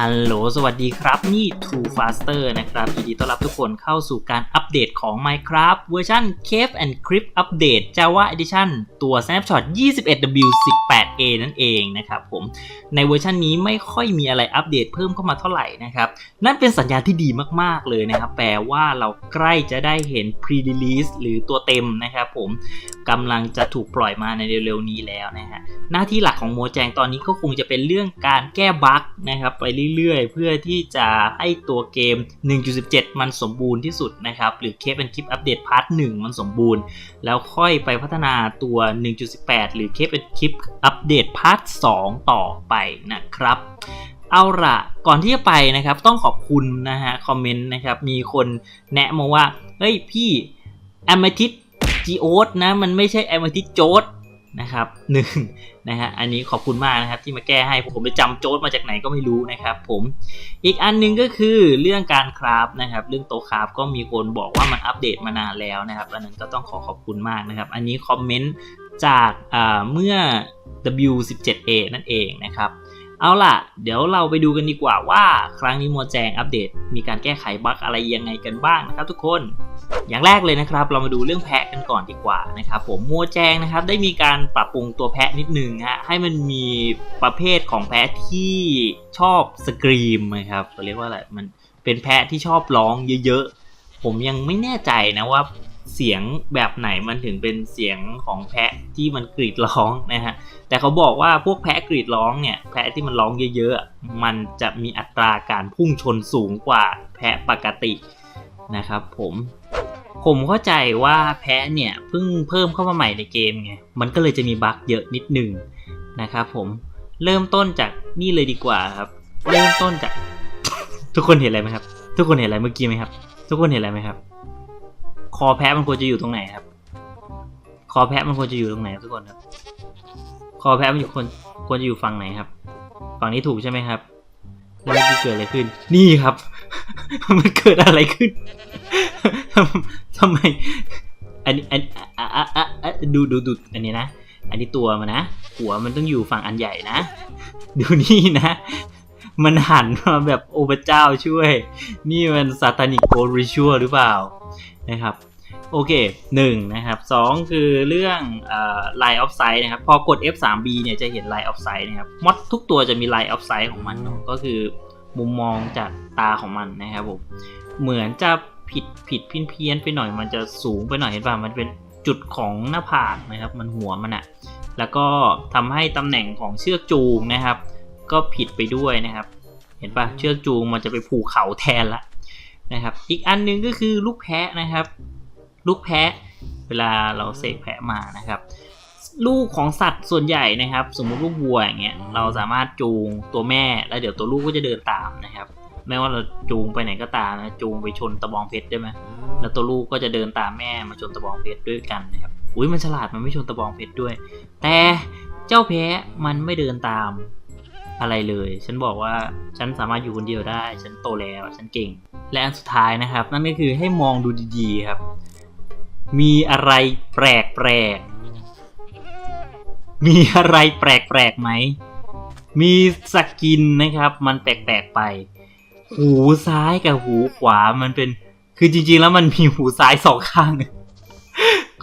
ฮัลโหล สวัสดีครับ นี่ True Faster นะครับยินดีต้อนรับทุกคนเข้าสู่การอัปเดตของ Minecraft เวอร์ชัน Cave and Crypt Update Java Edition ตัว Snapshot 21W18A นั่นเองนะครับผมในเวอร์ชันนี้ไม่ค่อยมีอะไรอัปเดตเพิ่มเข้ามาเท่าไหร่นะครับ นั่นเป็นสัญญาณที่ดีมากๆเลยนะครับ แปลว่าเราใกล้จะได้เห็น Pre-release หรือตัวเต็มนะครับผมกำลังจะถูกปล่อยมาในเร็วๆนี้แล้วนะฮะหน้าที่หลักของโมแจงตอนนี้ก็คงจะเป็นเรื่องการแก้บั๊กนะครับไปเรื่อยๆ เพื่อที่จะให้ตัวเกม 1.17 มันสมบูรณ์ที่สุดนะครับหรือเคปเป็นคลิปอัปเดตพาร์ทหนึ่งมันสมบูรณ์ แล้วค่อยไปพัฒนาตัว 1.18 หรือ Cape and Keep Update Part 2ต่อไปนะครับเอาละก่อนที่จะไปนะครับ ต้องขอบคุณนะฮะคอมเมนต์นะครับ มีคนแนะมาว่า เฮ้ยพี่แอมเมทิสจีโอสนะ มันไม่ใช่แอมเมทิสโจส นะครับหนึ่งนะฮะอันนี้ขอบคุณมากนะครับที่มาแก้ให้ผมไปจำโจ๊ตมาจากไหนก็ไม่รู้นะครับ ผมอีกอันหนึงก็คือเรื่องการคราฟนะครับ เรื่องโตคราฟก็มีคนบอกว่ามันอัปเดตมานานแล้วนะครับอันนั้นก็ต้องขอขอบคุณมากนะครับ อันนี้คอมเมนต์จากเมื่อ W17A นั่นเองนะครับเอาล่ะ เดี๋ยวเราไปดูกันดีกว่าว่า ครั้งนี้โมแจงอัปเดต มีการแก้ไขบั๊กอะไรยังไงกันบ้างนะครับทุกคน อย่างแรกเลยนะครับ เรามาดูเรื่องแพะกันก่อนดีกว่านะครับผมโมแจงนะครับได้มีการปรับปรุงตัวแพะนิดนึงฮะให้มันมีประเภทของแพะที่ชอบสกรีมนะครับเราเรียกว่าอะไรมันเป็นแพะที่ชอบร้องเยอะๆ ผมยังไม่แน่ใจนะว่าเสียงแบบไหนมันถึงเป็นเสียงของแพะที่มันกรีดร้องนะฮะ แต่เขาบอกว่าพวกแพะกรีดร้องเนี่ย แพะที่มันร้องเยอะๆ มันจะมีอัตราการพุ่งชนสูงกว่าแพะปกตินะครับผม ผมเข้าใจว่าแพะเนี่ยเพิ่งเพิ่มเข้ามาใหม่ในเกมไง มันก็เลยจะมีบั๊กเยอะนิดหนึ่งนะครับผม เริ่มต้นจากนี่เลยดีกว่าครับ เริ่มต้นจาก ทุกคนเห็นอะไรไหมครับ ทุกคนเห็นอะไรเมื่อกี้ไหมครับ ทุกคนเห็นอะไรไหมครับ คอแพะมันควรจะอยู่ตรงไหนครับ คอแพะมันควรจะอยู่ตรงไหนทุกคนครับ คอแพะมันอยู่ควรควรจะอยู่ฝั่งไหนครับ ฝั่งนี้ถูกใช่ไหมครับ แล้วเมื่อกี้เกิดอะไรขึ้น นี่ครับ มันเกิดอะไรขึ้น ทำไม อันนี้อันอะอะอะอะดูดูดูอันนี้นะ อันนี้ตัวมันนะ หัวมันต้องอยู่ฝั่งอันใหญ่นะ ดูนี่นะ มันหันมาแบบโอ้พระเจ้าช่วย นี่มันซาตานิโกริชัวหรือเปล่านะครับโอเคหนึ่งนะครับสองคือเรื่องเอ่อ line of sight นะครับ พอกด F3B เนี่ยจะเห็น line of sight นะครับมอดทุกตัวจะมี line of sight ของมันเนอะก็คือมุมมองจากตาของมันนะครับผมเหมือนจะ ผิดผิดเพี้ยนเพี้ยนไปหน่อยมันจะสูงไปหน่อยเห็นป่ะมันเป็นจุดของหน้าผากนะครับ มันหัวมันอะแล้วก็ทำให้ตำแหน่งของเชือกจูงนะครับ ก็ผิดไปด้วยนะครับ เห็นป่ะเชือกจูงมันจะไปผูกเข่าแทนละนะครับ อีกอันหนึงก็คือลูกแพะนะครับ ลูกแพะเวลาเราเสกแพะมานะครับลูกของสัตว์ส่วนใหญ่นะครับ สมมุติว่าวัวอย่างเงี้ยเราสามารถจูงตัวแม่แล้วเดี๋ยวตัวลูกก็จะเดินตามนะครับ ไม่ว่าเราจูงไปไหนก็ตามนะจูงไปชนตะบองเพชรได้ไหมแล้วตัวลูกก็จะเดินตามแม่มาชนตะบองเพชรด้วยกันนะครับอุ้ยมันฉลาดมันไม่ชนตะบองเพชรด้วย แต่เจ้าแพะมันไม่เดินตามอะไรเลย ฉันบอกว่าฉันสามารถอยู่คนเดียวได้ ฉันโตแล้วฉันเก่ง และอันสุดท้ายนะครับ นั่นก็คือให้มองดูดีๆครับ มีอะไรแปลกแปลกๆมีอะไรแปลกแปลกๆไหมมีสกินนะครับ มันแปลกๆไป หูซ้ายกับหูขวามันเป็น คือจริง ๆ แล้วมันมีหูซ้ายสองข้าง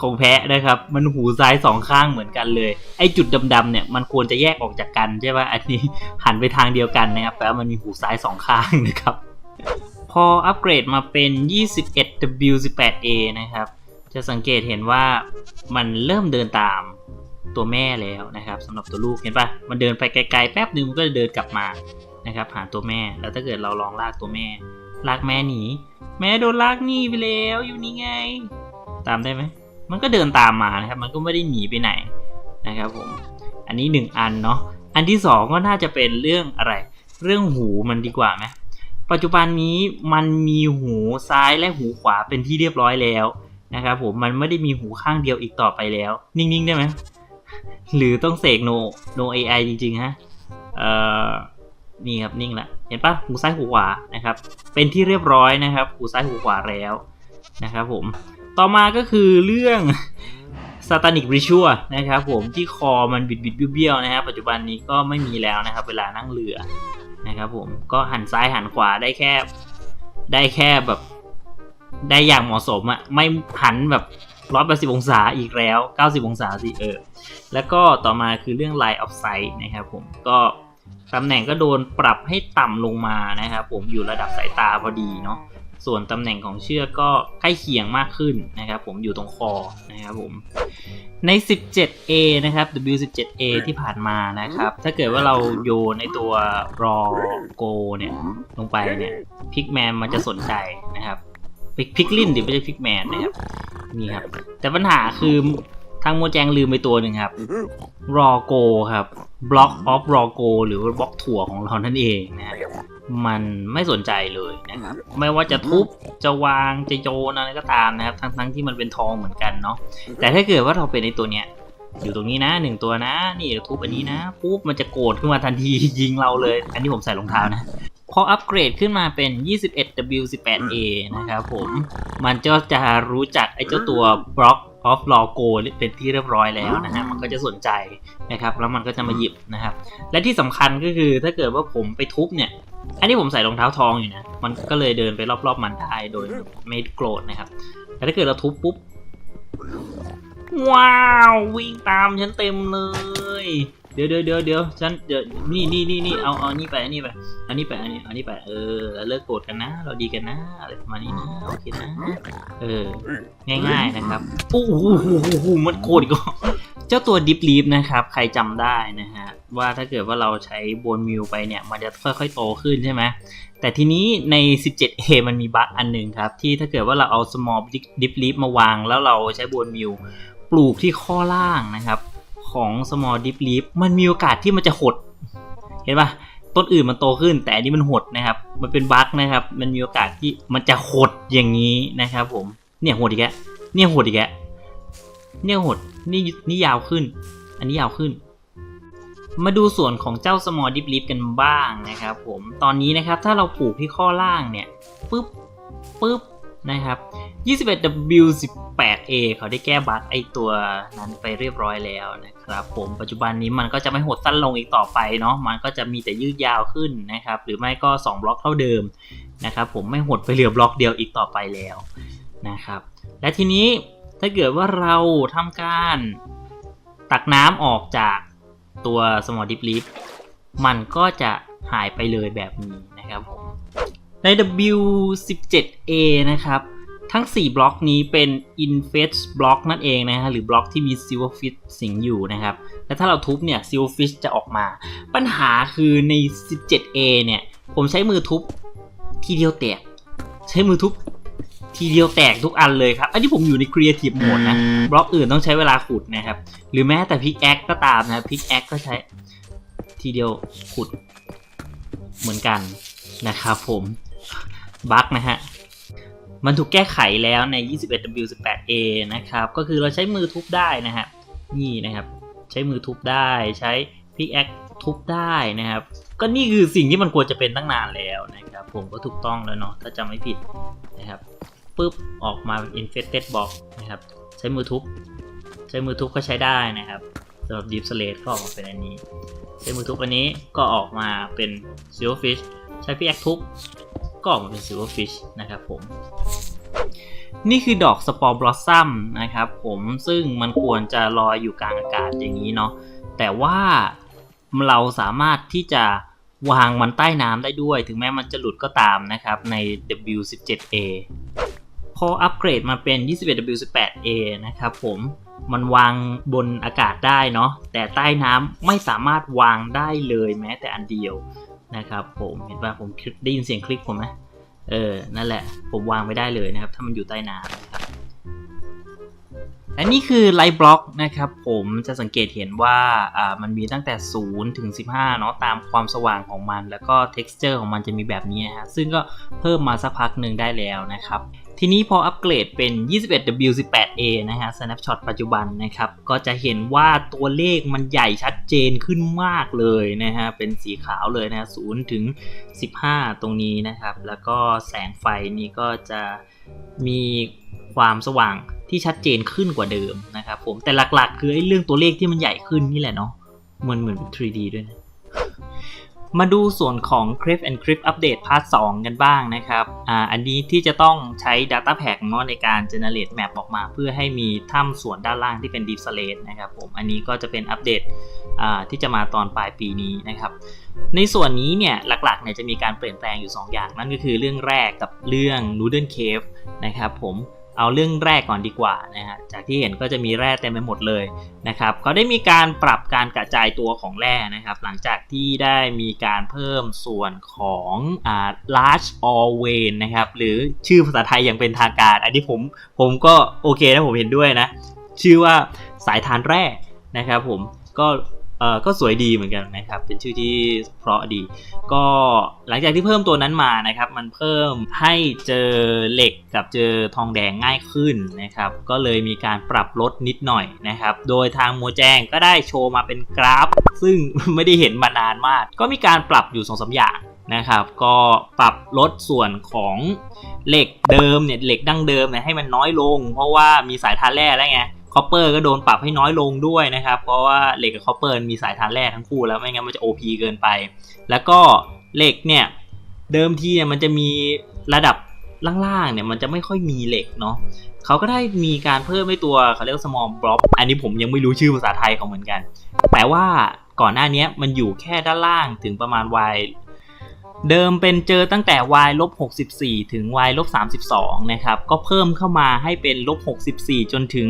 ของแพะนะครับ มันหูซ้ายสองข้างเหมือนกันเลย ไอ้จุดดำๆเนี่ยมันควรจะแยกออกจากกันใช่ป่ะอันนี้หันไปทางเดียวกันนะครับแปลว่ามันมีหูซ้ายสองข้างนะครับ พออัปเกรดมาเป็น 21W18A นะครับ จะสังเกตเห็นว่ามันเริ่มเดินตามตัวแม่แล้วนะครับสำหรับตัวลูกเห็นปะมันเดินไปไกลๆแป๊บนึงมันก็จะเดินกลับมา นะครับหาตัวแม่แล้วถ้าเกิดเราลองลากตัวแม่ ลากแม่หนีแม่โดนลากหนีไปแล้วอยู่นี่ไง ตามได้ไหมมันก็เดินตามมานะครับ มันก็ไม่ได้หนีไปไหนนะครับผมอันนี้หนึ่งอันเนาะอันที่สองก็น่าจะเป็นเรื่องอะไร เรื่องหูมันดีกว่าไหมปัจจุบันนี้มันมีหูซ้ายและหูขวาเป็นที่เรียบร้อยแล้วนะครับผมมันไม่ได้มีหูข้างเดียวอีกต่อไปแล้ว นิ่งๆได้ไหมหรือต้องเสกโนโนเอไอจริงๆฮะเอ่อ นี่ครับนิ่งละเห็นปะหูซ้ายหูขวานะครับ เป็นที่เรียบร้อยนะครับ หูซ้ายหูขวาแล้วนะครับผมต่อมาก็คือเรื่องซาตานิกริชัวนะครับผมที่คอมันบิดบิดเบี้ยวๆนะครับปัจจุบันนี้ก็ไม่มีแล้วนะครับ เวลานั่งเรือนะครับผมก็หันซ้ายหันขวาได้แค่ ได้แค่แบบ ได้อย่างเหมาะสมอะไม่หันแบบร้อยแปดสิบองศาอีกแล้วเก้าสิบองศาสิเออ แล้วก็ต่อมาคือเรื่อง line of sight นะครับผมก็ ตำแหน่งก็โดนปรับให้ต่ำลงมานะครับผมอยู่ระดับสายตาพอดีเนาะส่วนตำแหน่งของเชือกก็ใกล้เคียงมากขึ้นนะครับผมอยู่ตรงคอนะครับผมใน 17A นะครับ W17A ที่ผ่านมานะครับ ถ้าเกิดว่าเราโยนในตัว raw go เนี่ยลงไปเนี่ยพิกแมนมันจะสนใจนะครับพิกลินดิไม่ใช่พิกแมนนะครับนี่ครับแต่ปัญหาคือ ทางโมแจงลืมไปตัวหนึ่งครับรอโกครับ block of รอโกหรือบล็อกถั่วของเรานั่นเองนะฮะมันไม่สนใจเลยนะครับไม่ว่าจะทุบจะวางจะโยนอะไรก็ตามนะครับ ทั้งทั้งที่มันเป็นทองเหมือนกันเนาะแต่ถ้าเกิดว่าเราเป็นในตัวเนี้ยอยู่ตรงนี้นะหนึ่งตัวนะ นี่ทุบอันนี้นะปุ๊บมันจะโกรธขึ้นมาทันทียิงเราเลย อันนี้ผมใส่รองเท้านะพออัปเกรดขึ้นมาเป็น 21W18A นะครับผม มันก็จะรู้จักไอ้เจ้าตัว block of logo เป็นที่เรียบร้อยแล้วนะฮะ มันก็จะสนใจนะครับ แล้วมันก็จะมาหยิบนะครับ และที่สำคัญก็คือถ้าเกิดว่าผมไปทุบเนี่ย อันนี้ผมใส่รองเท้าทองอยู่นะ มันก็เลยเดินไปรอบๆมันได้โดยไม่โกรธนะครับ แต่ถ้าเกิดเราทุบปุ๊บ ว้าว วิ่งตามฉันเต็มเลยเดี๋ยวเดี๋ยวเดี๋ยวเดี๋ยวฉันเดี๋ยวนี่นี่นี่นี่เอาเอานี่ไปอันนี้ไปอันนี้ไปอันนี้อันนี้ไปเออแล้วเลิกโกรธกันนะ เราดีกันนะอะไรประมาณนี้นะโอเคนะเออง่าย ๆนะครับโอ้โหมันโกรธก็เจ้าตัวดิฟลีฟนะครับ ใครจำได้นะฮะว่าถ้าเกิดว่าเราใช้โบนมิวไปเนี่ย มันจะค่อยๆโตขึ้นใช่ไหมแต่ทีนี้ใน 17A มันมีบั๊กอันหนึ่งครับ ที่ถ้าเกิดว่าเราเอา small dip leaf มาวาง แล้วเราใช้โบนมิวปลูกที่ข้อล่างนะครับ ของ small dip leaf มันมีโอกาสที่มันจะหด เห็นปะต้นอื่นมันโตขึ้น แต่อันนี้มันหดนะครับ มันเป็นบั๊กนะครับ มันมีโอกาสที่มันจะหดอย่างนี้นะครับ ผม เนี่ยหดอีกแล้วเนี่ยหดอีกแล้วเนี่ยหด นี่นี่ยาวขึ้น อันนี้ยาวขึ้น มาดูส่วนของเจ้า small dip leaf กันบ้างนะครับ ผม ตอนนี้นะครับ ถ้าเราปลูกที่ข้อล่างเนี่ย ปึ๊บ ปึ๊บ นะครับ 21W18A เขาได้แก้บั๊กไอตัวนั้นไปเรียบร้อยแล้วนะครับ ผมปัจจุบันนี้มันก็จะไม่หดสั้นลงอีกต่อไปเนาะมันก็จะมีแต่ยืดยาวขึ้นนะครับ หรือไม่ก็ 2 บล็อกเท่าเดิมนะครับ ผมไม่หดไปเหลือบล็อกเดียวอีกต่อไปแล้วนะครับ และทีนี้ถ้าเกิดว่าเราทำการตักน้ำออกจากตัว small dip leaf มันก็จะหายไปเลยแบบนี้นะครับผมใน W17A นะครับ ทั้ง 4 บล็อกนี้เป็น Infest บล็อกนั่นเองนะฮะหรือบล็อกที่มี Silverfish สิงอยู่นะครับ และถ้าเราทุบเนี่ย Silverfish จะออกมา ปัญหาคือใน 17A เนี่ย ผมใช้มือทุบทีเดียวแตก ใช้มือทุบทีเดียวแตกทุกอันเลยครับ อันนี้ผมอยู่ใน Creative Mode นะ บล็อกอื่นต้องใช้เวลาขุดนะครับ หรือแม้แต่พิกแอคก็ตามนะครับพิกแอคก็ใช้ทีเดียวขุดเหมือนกันนะครับผมบั๊กนะฮะ มันถูกแก้ไขแล้วใน 21W18A นะครับ ก็คือเราใช้มือทุบได้นะฮะนี่นะครับ ใช้มือทุบได้ใช้พิกแอคทุบได้นะครับ ก็นี่คือสิ่งที่มันควรจะเป็นตั้งนานแล้วนะครับ ผมก็ถูกต้องแล้วเนาะถ้าจำไม่ผิดนะครับปุ๊บออกมาเป็น infested box นะครับ ใช้มือทุบ ใช้มือทุบก็ใช้ได้นะครับสำหรับ deep slate ก็ออกมาเป็นอันนี้ ใช้มือทุบอันนี้ก็ออกมาเป็น silverfish ใช้พิกแอคทุบ ก็ออกมาเป็น silverfish นะครับผม นี่คือดอกสปอร์บลอสซัมนะครับผมซึ่งมันควรจะลอยอยู่กลางอากาศอย่างนี้เนาะแต่ว่าเราสามารถที่จะวางมันใต้น้ำได้ด้วย ถึงแม้มันจะหลุดก็ตามนะครับใน W17A พออัปเกรดมาเป็น 21W18A นะครับผมมันวางบนอากาศได้เนาะแต่ใต้น้ำไม่สามารถวางได้เลยแม้แต่อันเดียว นะครับผมเห็นป่ะผมได้ยินเสียงคลิกผมไหมเออนั่นแหละผมวางไม่ได้เลยนะครับ ถ้ามันอยู่ใต้น้ำนะครับ และนี่คือไลท์บล็อกนะครับผมจะสังเกตเห็นว่าอ่ามันมีตั้งแต่ 0 ถึง 15 เนาะตามความสว่างของมัน แล้วก็ texture ของมันจะมีแบบนี้นะฮะซึ่งก็เพิ่มมาสักพักหนึ่งได้แล้วนะครับทีนี้พออัปเกรดเป็น 21W18A นะฮะ snapshot ปัจจุบันนะครับ ก็จะเห็นว่าตัวเลขมันใหญ่ชัดเจนขึ้นมากเลยนะฮะ เป็นสีขาวเลยนะ0ถึง 15 ตรงนี้นะครับ แล้วก็แสงไฟนี่ก็จะมีความสว่าง ที่ชัดเจนขึ้นกว่าเดิมนะครับผมแต่หลักๆ คือไอ้เรื่องตัวเลขที่มันใหญ่ขึ้นนี่แหละเนาะมันเหมือน 3D ด้วยนะมาดูส่วนของ Crypt and Crypt Update Part 2 กันบ้างนะครับอ่าอันนี้ที่จะต้องใช้ Data Pack เนาะในการ generate map ออกมาเพื่อให้มีถ้ำส่วนด้านล่างที่เป็น Deep Slate นะครับผมอันนี้ก็จะเป็นอัปเดตอ่าที่จะมาตอนปลายปีนี้นะครับ ในส่วนนี้เนี่ยหลักๆเนี่ยจะมีการเปลี่ยนแปลงอยู่ 2 อย่าง นั่นก็คือเรื่องแรกกับเรื่อง Noodle Cave นะครับผม เอาเรื่องแรกก่อนดีกว่านะฮะจากที่เห็นก็จะมีแร่เต็มไปหมดเลยนะครับเขาได้มีการปรับการกระจายตัวของแร่นะครับ หลังจากที่ได้มีการเพิ่มส่วนของอ่า large all vein นะครับหรือชื่อภาษาไทยอย่างเป็นทางการ อันนี้ผมผมก็โอเคนะผมเห็นด้วยนะ ชื่อว่าสายทานแร่นะครับผมก็ เออก็สวยดีเหมือนกันนะครับ เป็นชื่อที่เพราะดี ก็หลังจากที่เพิ่มตัวนั้นมานะครับ มันเพิ่มให้เจอเหล็กกับเจอทองแดงง่ายขึ้นนะครับ ก็เลยมีการปรับลดนิดหน่อยนะครับ โดยทางโมแจงก็ได้โชว์มาเป็นกราฟ ซึ่งไม่ได้เห็นมานานมาก ก็มีการปรับอยู่สองสาอย่างนะครับ ก็ปรับลดส่วนของเหล็กเดิมเนี่ยเหล็กดั้งเดิมเนี่ยให้มันน้อยลง เพราะว่ามีสายทาแร่แล้วไง คอปเปอร์ก็โดนปรับให้น้อยลงด้วยนะครับ เพราะว่าเหล็กกับคอปเปอร์มีสายทานแร่ทั้งคู่แล้วไม่งั้นมันจะ OP เกินไป แล้วก็เหล็กเนี่ยเดิมทีเนี่ยมันจะมีระดับล่างๆเนี่ยมันจะไม่ค่อยมีเหล็กเนาะเขาก็ได้มีการเพิ่มให้ตัวเขาเรียกว่า small block อันนี้ผมยังไม่รู้ชื่อภาษาไทยเขาเหมือนกัน แต่ว่าก่อนหน้านี้มันอยู่แค่ด้านล่างถึงประมาณ y เดิมเป็นเจอตั้งแต่ y ลบ64 ถึง y ลบ32 นะครับ ก็เพิ่มเข้ามาให้เป็นลบ64 จนถึง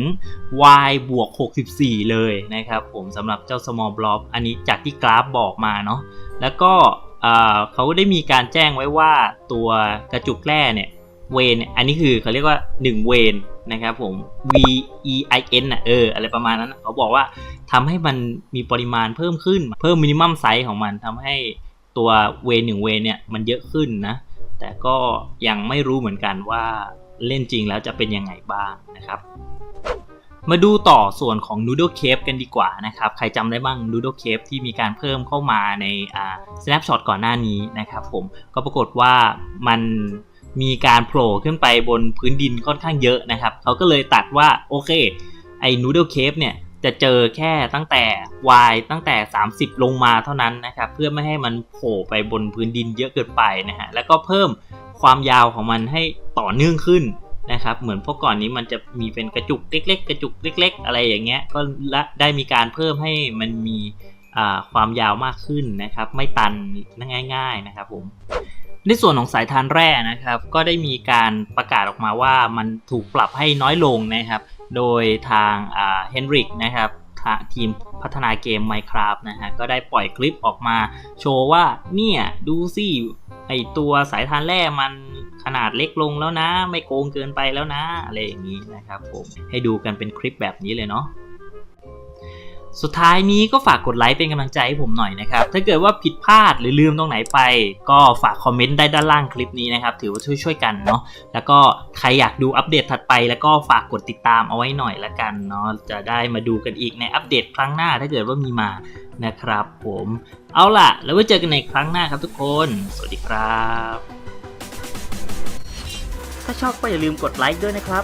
y บวก 64 เลยนะครับผมสำหรับเจ้า small block อันนี้จากที่กราฟบอกมาเนาะ แล้วก็เขาได้มีการแจ้งไว้ว่าตัวกระจุกแร่เนี่ยเวนอันนี้คือเขาเรียกว่า 1 เวนนะครับผม V E I N อะเอออะไรประมาณนั้นเขาบอกว่าทำให้มันมีปริมาณเพิ่มขึ้น เพิ่มมินิมัมไซส์ของมันทำให้ ตัวเวนหนึ่งเวนเนี่ยมันเยอะขึ้นนะ แต่ก็ยังไม่รู้เหมือนกันว่าเล่นจริงแล้วจะเป็นยังไงบ้างนะครับ มาดูต่อส่วนของ Noodle Cave กันดีกว่านะครับ ใครจำได้บ้าง Noodle Cave ที่มีการเพิ่มเข้ามาใน Snapshot ก่อนหน้านี้นะครับผมก็ปรากฏว่ามันมีการโผล่ขึ้นไปบนพื้นดินค่อนข้างเยอะนะครับ เขาก็เลยตัดว่าโอเคไอ้ Noodle Cave เนี่ย จะเจอแค่ตั้งแต่ y ตั้งแต่ 30 ลงมาเท่านั้นนะครับเพื่อไม่ให้มันโผล่ไปบนพื้นดินเยอะเกินไปนะฮะแล้วก็เพิ่มความยาวของมันให้ต่อเนื่องขึ้นนะครับเหมือนพวกก่อนนี้มันจะมีเป็นกระจุกเล็ก ๆ กระจุกเล็ก ๆ อะไรอย่างเงี้ยก็ละได้มีการเพิ่มให้มันมีความยาวมากขึ้นนะครับ ไม่ตันง่าย ๆนะครับผมในส่วนของสายทานแร่นะครับ ก็ได้มีการประกาศออกมาว่ามันถูกปรับให้น้อยลงนะครับ โดยทางเฮนริกนะครับทีมพัฒนาเกม Minecraft นะฮะก็ได้ปล่อยคลิปออกมา โชว์ว่าเนี่ยดูสิไอตัวสายทานแร่มันขนาดเล็กลงแล้วนะ ไม่โกงเกินไปแล้วนะ อะไรอย่างนี้นะครับผมให้ดูกันเป็นคลิปแบบนี้เลยเนาะ สุดท้ายนี้ก็ฝากกดไลค์เป็นกำลังใจให้ผมหน่อยนะครับ ถ้าเกิดว่าผิดพลาดหรือลืมตรงไหนไป ก็ฝากคอมเมนต์ได้ด้านล่างคลิปนี้นะครับ ถือว่าช่วยๆกันเนาะ แล้วก็ใครอยากดูอัปเดตถัดไป แล้วก็ฝากกดติดตามเอาไว้หน่อยละกันเนาะ จะได้มาดูกันอีกในอัปเดตครั้งหน้าถ้าเกิดว่ามีมานะครับ ผม เอาล่ะ แล้วไว้เจอกันในครั้งหน้าครับทุกคน สวัสดีครับ ถ้าชอบก็อย่าลืมกดไลค์ด้วยนะครับ